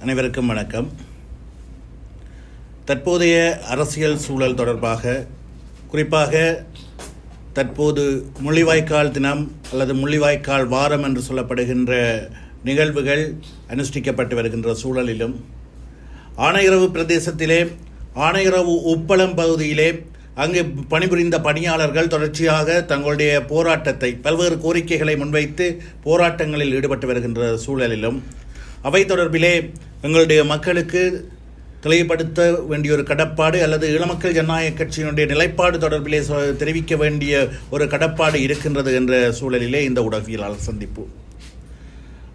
அனைவருக்கும் வணக்கம். தற்போதைய அரசியல் சூழல் தொடர்பாக குறிப்பாக தற்போது முள்ளிவாய்க்கால் தினம் அல்லது முள்ளிவாய்க்கால் வாரம் என்று சொல்லப்படுகின்ற நிகழ்வுகள் அனுஷ்டிக்கப்பட்டு வருகின்ற சூழலிலும் ஆனையிறவு பிரதேசத்திலே ஆனையிறவு உப்பளம் பகுதியிலே அங்கு பணிபுரிந்த பணியாளர்கள் தொடர்ச்சியாக தங்களுடைய போராட்டத்தை பல்வேறு கோரிக்கைகளை முன்வைத்து போராட்டங்களில் ஈடுபட்டு வருகின்ற சூழலிலும் அவை தொடர்பிலே எங்களுடைய மக்களுக்கு தெளிவுபடுத்த வேண்டிய ஒரு கடப்பாடு அல்லது இளமக்கள் ஜனநாயக கட்சியினுடைய நிலைப்பாடு தொடர்பிலே தெரிவிக்க வேண்டிய ஒரு கடப்பாடு இருக்கின்றது என்ற சூழலிலே இந்த உடவியலாளர் சந்திப்பு.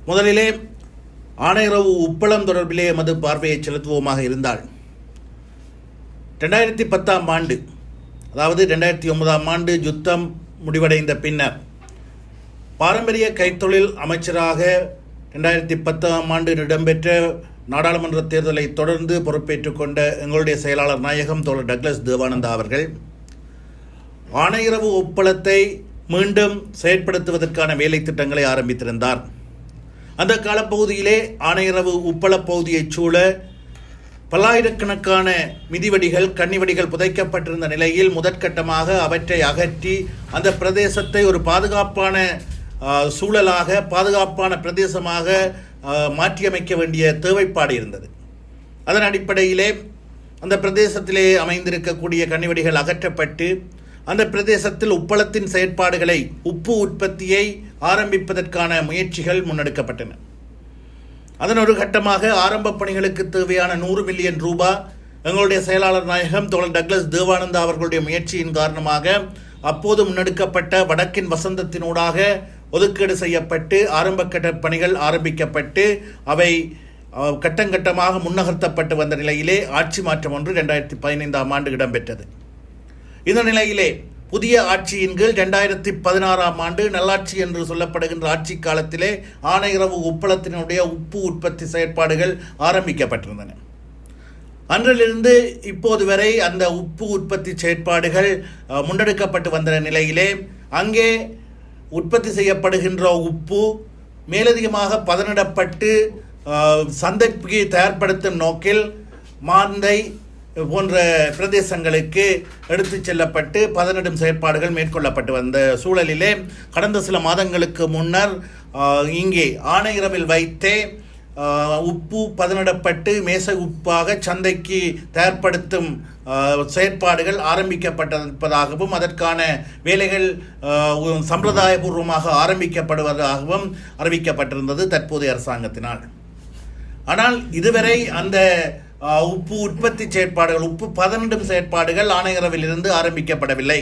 முதலிலே ஆணையரவு உப்பளம் தொடர்பிலே எமது பார்வையை செலுத்துவோமாக இருந்தால் ரெண்டாயிரத்தி பத்தாம் ஆண்டு அதாவது ரெண்டாயிரத்தி ஒன்பதாம் ஆண்டு யுத்தம் முடிவடைந்த பின்னர் பாரம்பரிய கைத்தொழில் அமைச்சராக ரெண்டாயிரத்தி பத்தாம் ஆண்டு இடம்பெற்ற நாடாளுமன்ற தேர்தலை தொடர்ந்து பொறுப்பேற்றுக் கொண்ட எங்களுடைய செயலாளர் நாயகம் தோழர் டக்ளஸ் தேவானந்தா அவர்கள் ஆணையரவு ஒப்பளத்தை மீண்டும் செயற்படுத்துவதற்கான வேலை திட்டங்களை ஆரம்பித்திருந்தார். அந்த காலப்பகுதியிலே ஆணையரவு உப்பளப் பகுதியைச் சூழ பல்லாயிரக்கணக்கான மிதிவடிகள் கன்னிவடிகள் புதைக்கப்பட்டிருந்த நிலையில் முதற்கட்டமாக அவற்றை அகற்றி அந்த பிரதேசத்தை ஒரு பாதுகாப்பான சூழலாக பாதுகாப்பான பிரதேசமாக மாற்றியமைக்க வேண்டிய தேவைப்பாடு இருந்தது. அதன் அடிப்படையிலே அந்த பிரதேசத்திலே அமைந்திருக்கக்கூடிய கனிவெடிகள் அகற்றப்பட்டு அந்த பிரதேசத்தில் உப்பளத்தின் செயற்பாடுகளை உப்பு உற்பத்தியை ஆரம்பிப்பதற்கான முயற்சிகள் முன்னெடுக்கப்பட்டன. அதன் ஒரு கட்டமாக ஆரம்ப பணிகளுக்கு தேவையான நூறு மில்லியன் ரூபாய் எங்களுடைய செயலாளர் நாயகம் தோழர் டக்ளஸ் தேவானந்தா அவர்களுடைய முயற்சியின் காரணமாக அப்போது முன்னெடுக்கப்பட்ட வடக்கின் வசந்தத்தினூடாக ஒதுக்கீடு செய்யப்பட்டு ஆரம்ப கட்ட பணிகள் ஆரம்பிக்கப்பட்டு அவை கட்டங்கட்டமாக முன்னகர்த்தப்பட்டு வந்த நிலையிலே ஆட்சி மாற்றம் ஒன்று ரெண்டாயிரத்தி பதினைந்தாம் ஆண்டு இடம்பெற்றது. இந்த நிலையிலே புதிய ஆட்சியின் கீழ் ரெண்டாயிரத்தி பதினாறாம் ஆண்டு நல்லாட்சி என்று சொல்லப்படுகின்ற ஆட்சி காலத்திலே ஆனையிறவு உப்பளத்தினுடைய உப்பு உற்பத்தி செயற்பாடுகள் ஆரம்பிக்கப்பட்டிருந்தன. அன்றிலிருந்து இப்போது வரை அந்த உப்பு உற்பத்தி செயற்பாடுகள் முன்னெடுக்கப்பட்டு வந்த நிலையிலே அங்கே உற்பத்தி செய்யப்படுகின்ற உப்பு மேலதிகமாக பதனிடப்பட்டு சந்தைக்கு தயார்படுத்தும் நோக்கில் மாந்தை போன்ற பிரதேசங்களுக்கு எடுத்துச் செல்லப்பட்டு பதனிடும் செயற்பாடுகள் மேற்கொள்ளப்பட்டு வந்த சூழலிலே கடந்த சில மாதங்களுக்கு முன்னர் இங்கே ஆணையரவில் வைத்தே உப்பு பதனிடப்பட்டு மேச உப்பாக சந்தைக்கு தயார்படுத்தும் செயற்பாடுகள் ஆரம்பிக்கப்பட்டிருப்பதாகவும் அதற்கான வேலைகள் சம்பிரதாயபூர்வமாக ஆரம்பிக்கப்படுவதாகவும் அறிவிக்கப்பட்டிருந்தது தற்போதைய அரசாங்கத்தினால். ஆனால் இதுவரை அந்த உப்பு உற்பத்தி செயற்பாடுகள் உப்பு பதனிடும் செயற்பாடுகள் ஆணையரவிலிருந்து ஆரம்பிக்கப்படவில்லை.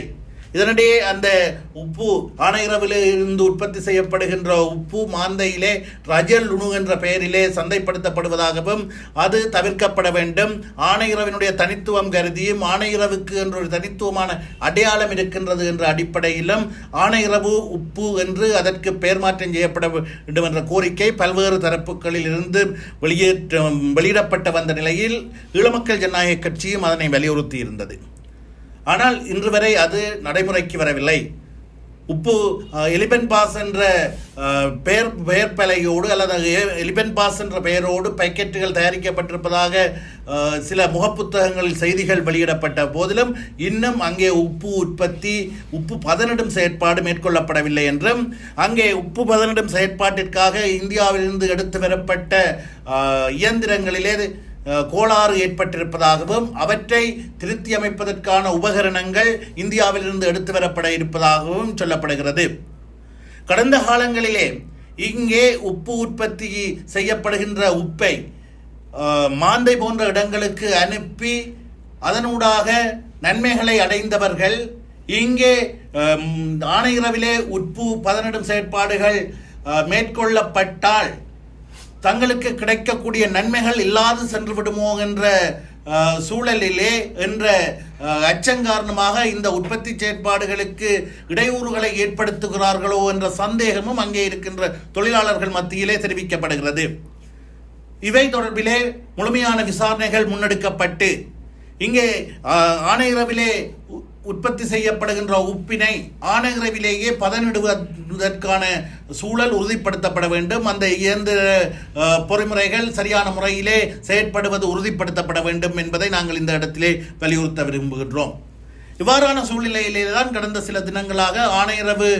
இதனிடையே அந்த உப்பு ஆணையரவில் இருந்து உற்பத்தி செய்யப்படுகின்ற உப்பு மாந்தையிலே ரஜல் உணு என்ற பெயரிலே சந்தைப்படுத்தப்படுவதாகவும் அது தவிர்க்கப்பட வேண்டும். ஆணையரவினுடைய தனித்துவம் கருதியும் ஆணையரவுக்கு என்ற ஒரு தனித்துவமான அடையாளம் இருக்கின்றது என்ற அடிப்படையிலும் ஆணையரவு உப்பு என்று அதற்கு பெயர் மாற்றம் செய்யப்பட வேண்டும் என்ற கோரிக்கை பல்வேறு தரப்புகளில் இருந்து வெளியேற்ற வெளியிடப்பட்ட வந்த நிலையில் ஈழமக்கள் ஜனநாயக கட்சியும் அதனை வலியுறுத்தி இருந்தது ஆனால் இன்று வரை அது நடைமுறைக்கு வரவில்லை. உப்பு எலிபென் பாஸ் என்ற பெயர் பெயர் பலகையோடு அல்லது எலிபென் பாஸ் என்ற பெயரோடு பேக்கெட்டுகள் தயாரிக்கப்பட்டிருப்பதாக சில முகப்புத்தகங்களில் செய்திகள் வெளியிடப்பட்ட போதிலும் இன்னும் அங்கே உப்பு உற்பத்தி உப்பு பதனிடும் செயற்பாடு மேற்கொள்ளப்படவில்லை என்றும் அங்கே உப்பு பதனிடும் செயற்பாட்டிற்காக இந்தியாவிலிருந்து எடுத்து வரப்பட்ட இயந்திரங்களிலே கோளாறு ஏற்பட்டிருப்பதாகவும் அவற்றை திருத்தி அமைப்பதற்கான உபகரணங்கள் இந்தியாவிலிருந்து எடுத்து வரப்பட இருப்பதாகவும் சொல்லப்படுகிறது. கடந்த காலங்களிலே இங்கே உப்பு உற்பத்தி செய்யப்படுகின்ற உப்பை மாந்தை போன்ற இடங்களுக்கு அனுப்பி அதனூடாக நன்மைகளை அடைந்தவர்கள் இங்கே ஆணையிரவிலே ஆணையரவிலே உப்பு பதனிடும் செயற்பாடுகள் மேற்கொள்ளப்பட்டால் தங்களுக்கு கிடைக்கக்கூடிய நன்மைகள் இல்லாது சென்று விடுமோ என்ற சூழலிலே என்ற அச்சங்காரணமாக அச்சம் காரணமாக இந்த உற்பத்தி செயற்பாடுகளுக்கு இடையூறுகளை ஏற்படுத்துகிறார்களோ என்ற சந்தேகமும் அங்கே இருக்கின்ற தொழிலாளர்கள் மத்தியிலே தெரிவிக்கப்படுகிறது. இவை தொடர்பிலே முழுமையான விசாரணைகள் முன்னெடுக்கப்பட்டு இங்கே ஆணையரவிலே உ- உற்பத்தி செய்யப்படுகின்ற உப்பினை ஆனகிரவிலேயே பதனிடுவதற்கான சூழல் உறுதிப்படுத்தப்பட வேண்டும். அந்த இயந்திர பொறிமுறைகள் சரியான முறையிலே செயற்படுவது உறுதிப்படுத்தப்பட வேண்டும் என்பதை நாங்கள் இந்த இடத்திலே வலியுறுத்த விரும்புகின்றோம். இவ்வாறான சூழ்நிலையிலே தான் கடந்த சில தினங்களாக ஆணையரவு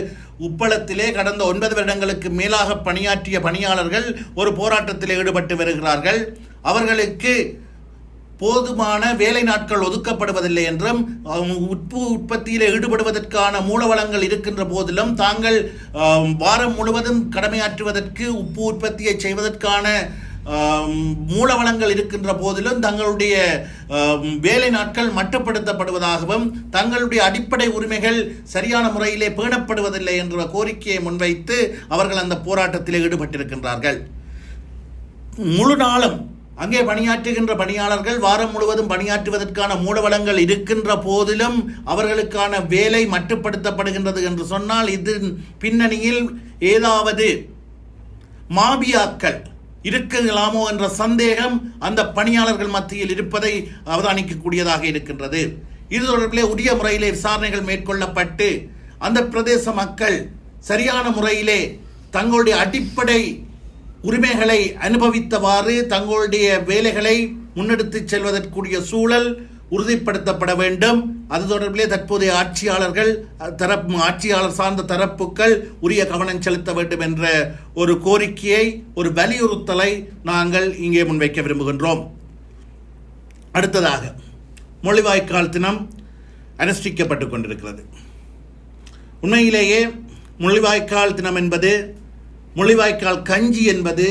உப்பளத்திலே கடந்த ஒன்பது வருடங்களுக்கு மேலாக பணியாற்றிய பணியாளர்கள் ஒரு போராட்டத்தில் ஈடுபட்டு வருகிறார்கள். அவர்களுக்கு போதுமான வேலை நாட்கள் ஒதுக்கப்படுவதில்லை என்றும் உட்பு உப்பு உற்பத்தியில் ஈடுபடுவதற்கான மூலவளங்கள் இருக்கின்ற போதிலும் தாங்கள் வாரம் முழுவதும் கடமையாற்றுவதற்கு உப்பு உற்பத்தியை செய்வதற்கான மூலவளங்கள் இருக்கின்ற போதிலும் தங்களுடைய வேலை நாட்கள் மட்டுப்படுத்தப்படுவதாகவும் தங்களுடைய அடிப்படை உரிமைகள் சரியான முறையிலே பேணப்படுவதில்லை என்ற கோரிக்கையை முன்வைத்து அவர்கள் அந்த போராட்டத்தில் ஈடுபட்டிருக்கின்றார்கள். முழு நாளும் அங்கே பணியாற்றுகின்ற பணியாளர்கள் வாரம் முழுவதும் பணியாற்றுவதற்கான மூலவளங்கள் இருக்கின்ற போதிலும் அவர்களுக்கான வேலை மட்டுப்படுத்தப்படுகின்றது என்று சொன்னால் இதன் பின்னணியில் ஏதாவது மாபியாக்கள் இருக்கலாமோ என்ற சந்தேகம் அந்த பணியாளர்கள் மத்தியில் இருப்பதை அவதானிக்கக்கூடியதாக இருக்கின்றது. இது தொடர்பிலே உரிய முறையிலே விசாரணைகள் மேற்கொள்ளப்பட்டு அந்த பிரதேச மக்கள் சரியான முறையிலே தங்களுடைய அடிப்படை உரிமைகளை அனுபவித்தவாறு தங்களுடைய வேலைகளை முன்னெடுத்துச் செல்வதற்குரிய சூழல் உறுதிப்படுத்தப்பட வேண்டும். அது தொடர்பிலே தற்போதைய ஆட்சியாளர்கள் தரப்பு ஆட்சியாளர் சார்ந்த தரப்புகள் உரிய கவனம் செலுத்த வேண்டும் என்ற ஒரு கோரிக்கையை ஒரு வலியுறுத்தலை நாங்கள் இங்கே முன்வைக்க விரும்புகின்றோம். அடுத்ததாக மொழிவாய்க்கால் தினம் அனுஷ்டிக்கப்பட்டு கொண்டிருக்கிறது. உண்மையிலேயே முள்ளிவாய்க்கால் தினம் என்பது முள்ளிவாய்க்கால் கஞ்சி என்பது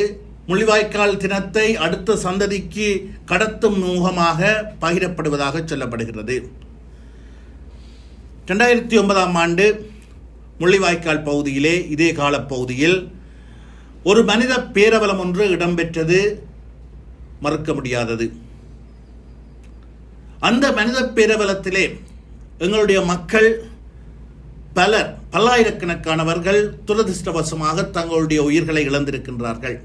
முள்ளிவாய்க்கால் தினத்தை அடுத்த சந்ததிக்கு கடத்தும் முகமாக பகிரப்படுவதாக சொல்லப்படுகிறது. ரெண்டாயிரத்தி ஒன்பதாம் ஆண்டு முள்ளிவாய்க்கால் பகுதியிலே இதே காலப்பகுதியில் ஒரு மனித பேரவலம் ஒன்று இடம்பெற்றது மறுக்க முடியாதது. அந்த மனித பேரவலத்திலே எங்களுடைய மக்கள் பலர் பல்லாயிரக்கணக்கானவர்கள் துரதிர்ஷ்டவசமாக தங்களுடைய உயிர்களை இழந்திருக்கின்றார்கள்.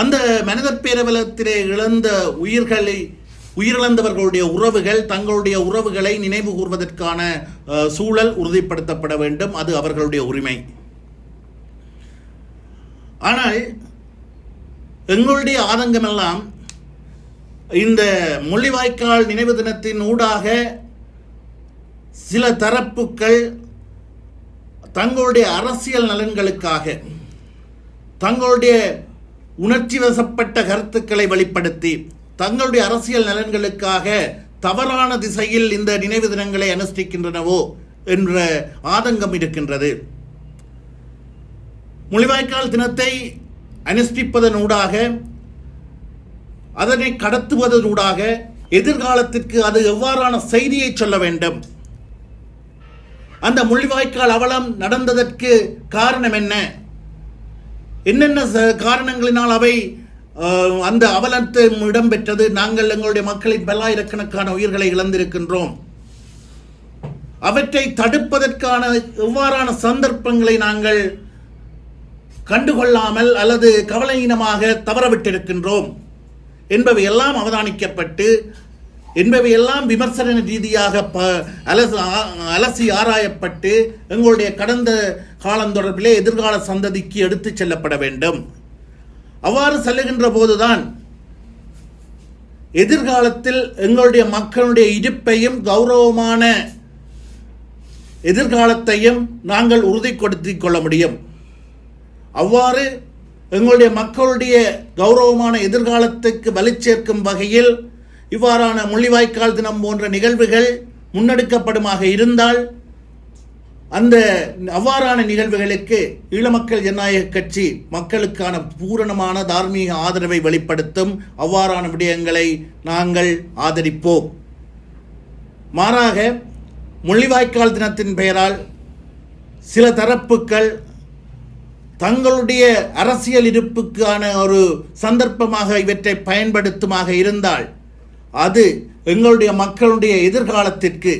அந்த மனிதர் பேரவலத்திலே இழந்த உயிர்களை உயிரிழந்தவர்களுடைய உறவுகள் தங்களுடைய உறவுகளை நினைவு கூர்வதற்கான சூழல் உறுதிப்படுத்தப்பட வேண்டும். அது அவர்களுடைய உரிமை. ஆனால் எங்களுடைய ஆதங்கமெல்லாம் இந்த முள்ளிவாய்க்கால் நினைவு தினத்தின் ஊடாக சில தரப்புக்கள் தங்களுடைய அரசியல் நலன்களுக்காக தங்களுடைய உணர்ச்சி வசப்பட்ட கருத்துக்களை வெளிப்படுத்தி தங்களுடைய அரசியல் நலன்களுக்காக தவறான திசையில் இந்த நினைவு தினங்களை அனுஷ்டிக்கின்றனவோ என்ற ஆதங்கம் இருக்கின்றது. முள்ளிவாய்க்கால் தினத்தை அனுஷ்டிப்பதனூடாக அதனை கடத்துவதனூடாக எதிர்காலத்திற்கு அது எவ்வாறான செய்தியை சொல்ல வேண்டும்? அந்த முள்ளிவாய்க்கால் அவலம் நடந்ததற்கு காரணம் என்ன? என்னென்ன ச- காரணங்களினால் அவை அந்த அவலத்தை இடம்பெற்றது? நாங்கள் எங்களுடைய மக்களின் பல்லாயிரக்கணக்கான உயிர்களை இழந்திருக்கின்றோம். அவற்றை தடுப்பதற்கான எவ்வாறான சந்தர்ப்பங்களை நாங்கள் கண்டுகொள்ளாமல் அல்லது கவலையினமாக தவறவிட்டிருக்கின்றோம் என்பவை எல்லாம் அவதானிக்கப்பட்டு என்பவையெல்லாம் விமர்சன ரீதியாக ப அலசு அலசி ஆராயப்பட்டு எங்களுடைய கடந்த காலம் தொடர்பிலே எதிர்கால சந்ததிக்கு எடுத்துச் செல்லப்பட வேண்டும். அவ்வாறு செல்லுகின்ற போதுதான் எதிர்காலத்தில் எங்களுடைய மக்களுடைய இருப்பையும் கௌரவமான எதிர்காலத்தையும் நாங்கள் உறுதிப்படுத்தி கொள்ள முடியும். அவ்வாறு எங்களுடைய மக்களுடைய கௌரவமான எதிர்காலத்துக்கு வலுச்சேர்க்கும் வகையில் இவ்வாறான முள்ளிவாய்க்கால் தினம் போன்ற நிகழ்வுகள் முன்னெடுக்கப்படுமாக இருந்தால் அந்த அவ்வாறான நிகழ்வுகளுக்கு ஈழமக்கள் ஜனநாயக கட்சி மக்களுக்கான பூரணமான தார்மீக ஆதரவை வெளிப்படுத்தும் அவ்வாறான விடயங்களை நாங்கள் ஆதரிப்போம். மாறாக முள்ளிவாய்க்கால் தினத்தின் பெயரால் சில தரப்புகள் தங்களுடைய அரசியல் இருப்புக்கான ஒரு சந்தர்ப்பமாக இவற்றை பயன்படுத்துமாக இருந்தால் அது எங்களுடைய மக்களுடைய எதிர்காலத்திற்கு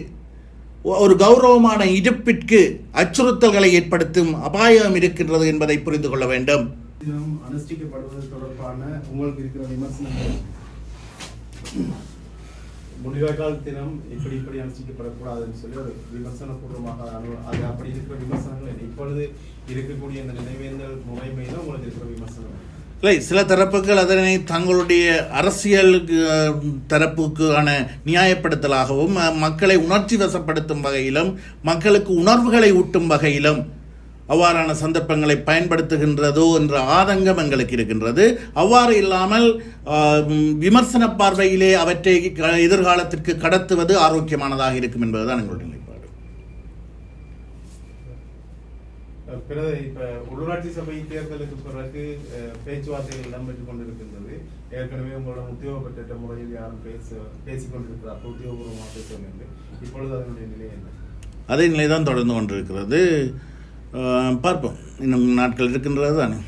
ஒரு கௌரவமான இருப்பிற்கு அச்சுறுத்தல்களை ஏற்படுத்தும் அபாயம் இருக்கின்றது என்பதை புரிந்து கொள்ள வேண்டும். தினம் அனுஷ்டிக்கப்படுவது தொடர்பான உங்களுக்கு இருக்கிற விமர்சனங்கள். முள்ளிவாய்க்கால் தினம் இப்படி இப்படி அனுஷ்டிக்கப்படக்கூடாதுன்னு சொல்லி ஒரு விமர்சனபூர்வமாக அனு- அது அப்படி இருக்கிற விமர்சனங்கள் இப்பொழுது இருக்கக்கூடிய இந்த நினைவேந்தல் முறை தான் உங்களுக்கு இருக்கிற விமர்சனம் இல்லை சில தரப்புகள் அதனை தங்களுடைய அரசியல் தரப்புக்கான நியாயப்படுத்தலாகவும் மக்களை உணர்ச்சி வசப்படுத்தும் வகையிலும் மக்களுக்கு உணர்வுகளை ஊட்டும் வகையிலும் அவ்வாறான சந்தர்ப்பங்களை பயன்படுத்துகின்றதோ என்ற ஆதங்கம் எங்களுக்கு இருக்கின்றது. அவ்வாறு இல்லாமல் விமர்சன பார்வையிலே அவற்றை க- எதிர்காலத்திற்கு கடத்துவது ஆரோக்கியமானதாக இருக்கும் என்பதுதான் எங்களுடைய நிலை. பிறகு இப்ப உள்ளூராட்சி சபை தேர்தலுக்கு பிறகு பேச்சுவார்த்தைகள் இடம்பெற்றுக் கொண்டிருக்கின்றது. ஏற்கனவே உங்களோட உத்தியோகப்பட்ட முறையில் யாரும் பேச பேசிக் கொண்டிருக்கிறார் உத்தியோகபூர்வமாக பேசவில்லை இப்பொழுது அதனுடைய நிலை என்ன? அதே நிலை தான் தொடர்ந்து கொண்டிருக்கிறது. பார்ப்போம். இன்னும் நாட்கள் இருக்கின்றது தானே